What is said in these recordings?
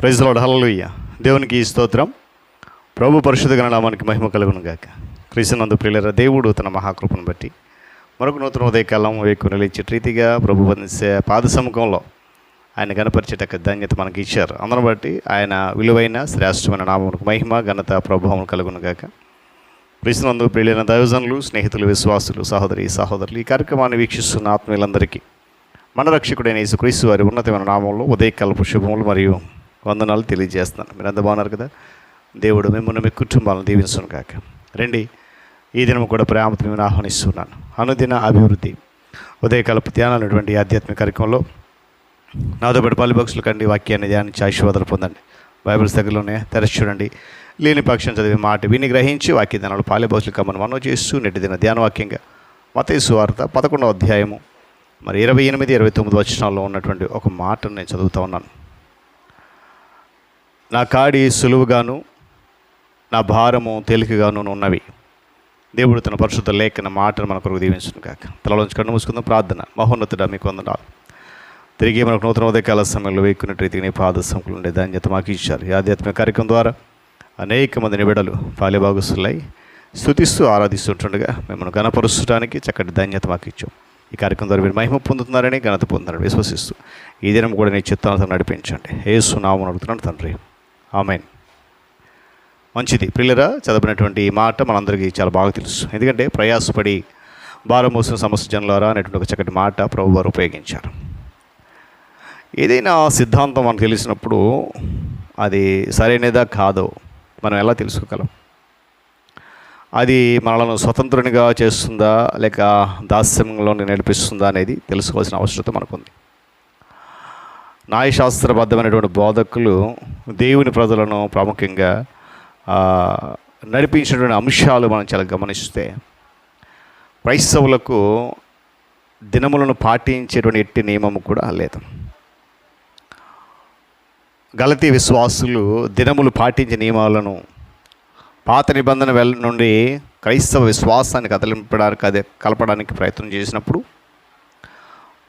Praise hallelujah దేవునికి ఈ స్తోత్రం. ప్రభు పరిశుద్ధ గణనామానికి మహిమ కలుగును గాక. క్రీస్తునందు ప్రియులర దేవుడు తన మహాకృపను బట్టి మరొక నూతన ఉదయకాలం వేకు నిలిచే రీతిగా ప్రభు బంధించే పాద సముఖంలో ఆయన గణపరిచేటక్క ధన్యత మనకి ఇచ్చారు. అందరం బట్టి ఆయన విలువైన శ్రేష్టమైన నామమునకు మహిమ ఘనత ప్రభావం కలుగును గాక. క్రీస్తునందు ప్రియులైన దైవజనులు స్నేహితులు విశ్వాసులు సహోదరి సహోదరులు ఈ కార్యక్రమాన్ని వీక్షిస్తున్న ఆత్మీయులందరికీ మన రక్షకుడైన యేసుక్రీస్తు వారి ఉన్నతమైన నామంలో ఉదయకాలపు శుభములు మరియు వందనాలు తెలియజేస్తున్నాను. మీరు అంత బాగున్నారు కదా? దేవుడు మిమ్మల్ని మీ కుటుంబాలను దీవించను కాక రండి ఈ దినం కూడా ప్రేమతో మిమ్మల్ని ఆహ్వానిస్తున్నాను. అనుదిన అభివృద్ధి ఉదయకల్ప ధ్యానాలు అనేటువంటి ఆధ్యాత్మిక కార్యక్రమంలో నాతో పాటు పలు బాక్సులు కండి వాక్యాన్ని ధ్యానించి ఆశీర్వాదాలు పొందండి. బైబిల్స్ దగ్గరలోనే తెరచి చూడండి. లేని పక్షం చదివి మాట విని గ్రహించి వాక్య ధ్యానాలు పాలిబాక్సులు కమ్మని మనో చేస్తూ నెట్టి దిన ధ్యానవాక్యంగా మతేసు వార్త పదకొండవ అధ్యాయము మరి ఇరవై ఎనిమిది ఇరవై తొమ్మిది వచనాల్లో ఉన్నటువంటి ఒక మాటను నేను చదువుతూ ఉన్నాను. నా కాడి సులువుగాను నా భారము తేలికగాను ఉన్నవి. దేవుడు తన పరిశుద్ధ లేఖన మాటను మన కొరకు దీవించను కాక తలలోంచి కన్ను మూసుకుందాం ప్రార్థన. మహోన్నతుడ మీకు వందనాలు. తిరిగి మనకు నూతన ఉదయకాల సమయంలో వేకున్నట్టు రీతికి నీ పాద సంకులు ఉండే ధాన్యత మాకు ఇచ్చారు. ఈ ఆధ్యాత్మిక కార్యక్రమం ద్వారా అనేక మంది నిబిడలు పాలిభాగస్తులై స్థుతిస్తూ ఆరాధిస్తుంటుండగా మిమ్మల్ని గణపరుచడానికి చక్కటి ధాన్యత మాకు ఇచ్చాం. ఈ కార్యక్రమం ద్వారా మీరు మహిమ పొందుతున్నారని ఘనత పొందుతున్నారని విశ్వసిస్తూ ఈ దినం కూడా నీ చిత్తాంతం నడిపించండి. ఏసు నామం అడుగుతున్నాను తండ్రి. ఆమెన్. మంచిది. ప్రిల్లరా చదివినటువంటి ఈ మాట మనందరికీ చాలా బాగా తెలుసు. ఎందుకంటే ప్రయాసపడి భారం మోసిన సమస్య జనులారా అనేటువంటి ఒక చక్కటి మాట ప్రభు వారు ఉపయోగించారు. ఏదైనా సిద్ధాంతం మనకు తెలిసినప్పుడు అది సరైనదా కాదో మనం ఎలా తెలుసుకోగలం? అది మనలను స్వతంత్రునిగా చేస్తుందా లేక దాస్యంలోని నడిపిస్తుందా అనేది తెలుసుకోవాల్సిన అవసరత మనకుంది. న్యాయశాస్త్రబద్ధమైనటువంటి బోధకులు దేవుని ప్రజలను ప్రాముఖ్యంగా నడిపించినటువంటి అంశాలు మనం చాలా గమనిస్తే క్రైస్తవులకు దినములను పాటించేటువంటి ఎట్టి నియమము కూడా లేదు. గలతీ విశ్వాసులు దినములు పాటించే నియమాలను పాత నిబంధన వెల్ నుండి క్రైస్తవ విశ్వాసాన్ని కదలింపడానికి అదే కలపడానికి ప్రయత్నం చేసినప్పుడు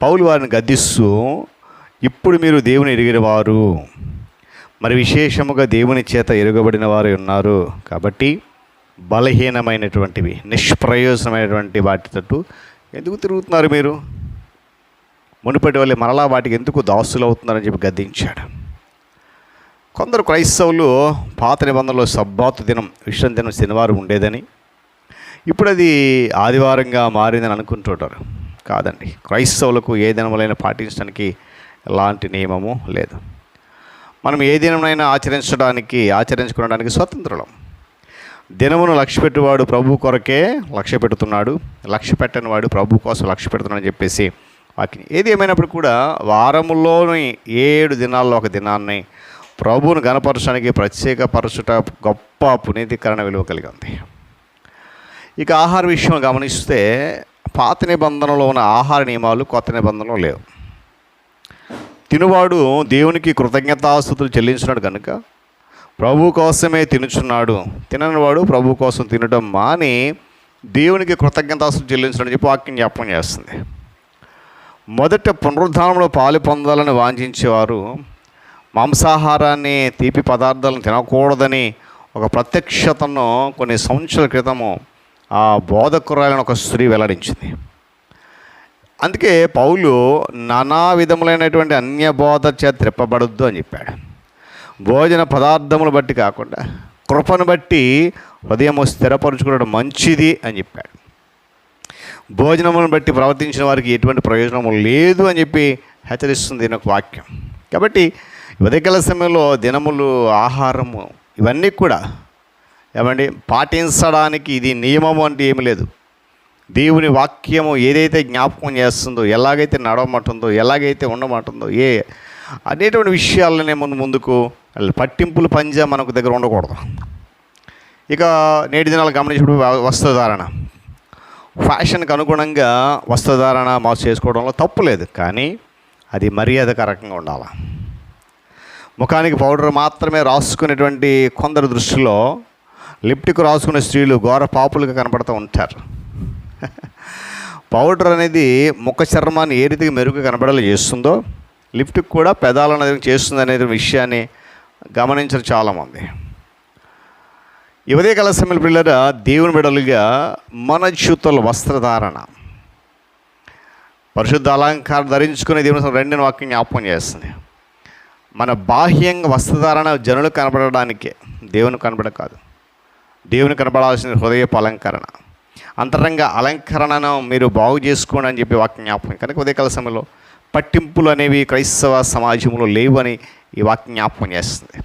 పౌలు వారిని గద్దిస్తూ ఇప్పుడు మీరు దేవుని ఎరిగిన వారు మరి విశేషముగా దేవుని చేత ఎరుగబడిన వారు ఉన్నారు. కాబట్టి బలహీనమైనటువంటివి నిష్ప్రయోజనమైనటువంటి వాటి తట్టు ఎందుకు తిరుగుతున్నారు మీరు? మునుపటి వల్లే మరలా వాటికి ఎందుకు దాసులు అవుతున్నారని చెప్పి గద్దించాడు. కొందరు క్రైస్తవులు పాత నిబంధనలో సబ్బాతు దినం విశ్రం దినం శనివారం ఉండేదని. ఇప్పుడు అది ఆదివారంగా మారిందని అనుకుంటుంటారు. కాదండి క్రైస్తవులకు ఏ దినములైనా పాటించడానికి ఎలాంటి నియమము లేదు. మనం ఏ దినమైనా ఆచరించడానికి ఆచరించుకోవడానికి స్వతంత్రులం. దినమును లక్ష్య పెట్టువాడు ప్రభు కొరకే లక్ష్య పెడుతున్నాడు లక్ష్య పెట్టని వాడు ప్రభు కోసం లక్ష్య పెడుతున్నాడని చెప్పేసి వాక్యం. ఏది ఏమైనప్పుడు కూడా వారములోని ఏడు దినాల్లో ఒక దినాన్ని ప్రభువును గణపరచడానికి ప్రత్యేక పరచుట గొప్ప పునీతికరణ విలువ కలిగి ఉంది ఇక ఆహార విషయం గమనిస్తే పాత నిబంధనలో ఉన్న ఆహార నియమాలు కొత్త నిబంధనలో లేవు. తినువాడు దేవునికి కృతజ్ఞతాస్థుతులు చెల్లించినాడు కనుక ప్రభు కోసమే తినుచున్నాడు. తిననివాడు ప్రభు కోసం తినడం మాని దేవునికి కృతజ్ఞతాస్తులు చెల్లించడం చెప్పి వాక్యం జ్ఞాపకం చేస్తుంది. మొదట పునరుద్ధానంలో పాలు పొందాలని వాంఛించేవారు మాంసాహారాన్ని తీపి పదార్థాలను తినకూడదని ఒక ప్రత్యక్షతను కొన్ని సంవత్సరాల క్రితము ఆ బోధకురాలని ఒక స్త్రీ వెల్లడించింది. అందుకే పౌలు నానా విధములైనటువంటి అన్యబోధ చేత త్రిప్పబడద్దు అని చెప్పాడు. భోజన పదార్థములు బట్టి కాకుండా కృపను బట్టి హృదయము స్థిరపరచుకోవడం మంచిది అని చెప్పాడు. భోజనములను బట్టి ప్రవర్తించిన వారికి ఎటువంటి ప్రయోజనము లేదు అని చెప్పి హెచ్చరిస్తుంది నాకు ఒక వాక్యం. కాబట్టి ఉదయకాల సమయంలో దినములు ఆహారము ఇవన్నీ కూడా ఏమండి పాటించడానికి ఇది నియమము అంటే ఏమి లేదు. దేవుని వాక్యము ఏదైతే జ్ఞాపకం చేస్తుందో ఎలాగైతే నడవమంటుందో ఎలాగైతే ఉండమంటుందో ఏ అనేటువంటి విషయాలనే ముందు ముందుకు పట్టింపులు పంజా మనకు దగ్గర ఉండకూడదు. ఇక నేటి దినాలు గమనించినప్పుడు వస్త్రధారణ. ఫ్యాషన్కి అనుగుణంగా వస్త్రధారణ మాస్ చేసుకోవడంలో తప్పు లేదు కానీ అది మర్యాదకరకంగా ఉండాలి. ముఖానికి పౌడర్ మాత్రమే రాసుకునేటువంటి కొందరు దృష్టిలో లిప్టిక్ రాసుకునే స్త్రీలు ఘోర పాపులుగా కనపడుతూ ఉంటారు. పౌడర్ అనేది ముఖ చర్మాన్ని ఏ రీతిగా మెరుగు కనబడేలా చేస్తుందో లిఫ్ట్కి కూడా పెదాలను అనేది చేస్తుంది అనే విషయాన్ని గమనించరు చాలామంది. ఈ ఉదయకాల సమయంలో పిల్లల దేవుని బిడలుగా మన జ్యూతుల వస్త్రధారణ. పరిశుద్ధ అలంకారం ధరించుకునే దేవుని రెండిన వాక్యం జ్ఞాపకం చేస్తుంది. మన బాహ్యంగా వస్త్రధారణ జనులు కనబడడానికే దేవుని కనబడ కాదు. దేవుని కనబడాల్సిన హృదయపు అలంకరణ. అంతరంగ అలంకరణను మీరు బాగు చేసుకోండి అని చెప్పి వాక్యం జ్ఞాపకం. కనుక ఉదయకాల సమయంలో పట్టింపులు అనేవి క్రైస్తవ సమాజంలో లేవని ఈ వాక్యం జ్ఞాపకం చేస్తుంది.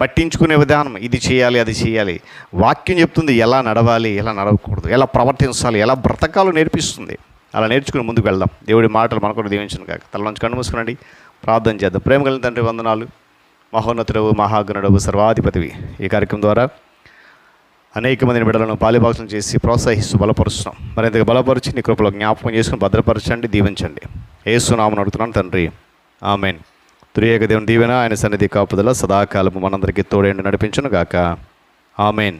పట్టించుకునే విధానం ఇది చేయాలి అది చేయాలి. వాక్యం చెప్తుంది ఎలా నడవాలి ఎలా నడవకూడదు ఎలా ప్రవర్తించాలి ఎలా బ్రతకాలో నేర్పిస్తుంది. అలా నేర్చుకుని ముందుకు వెళ్దాం. దేవుడి మాటలు మనకు దీవించను కాక తల నుంచి కన్ను మూసుకునండి. ప్రార్థన చేద్దాం. ప్రేమ కలిగిన తండ్రి వందనాలు. మహోన్నతుడవు మహాగణుడవు సర్వాధిపతివి. ఈ కార్యక్రమం ద్వారా అనేక మందిని బిడ్డలను పాలిభాగం చేసి ప్రోత్సహిస్తూ బలపరుస్తున్నాం. మరింతగా బలపరిచి నీ కృపలో జ్ఞాపకం చేసుకుని భద్రపరచండి దీవించండి. ఏసునామను అడుగుతున్నాను తండ్రి. ఆమెన్. త్రియేక దేవుని దీవెన ఆయన సన్నిధి కాపుదల సదాకాలము మనందరికీ తోడేండి నడిపించును గాక ఆమెన్.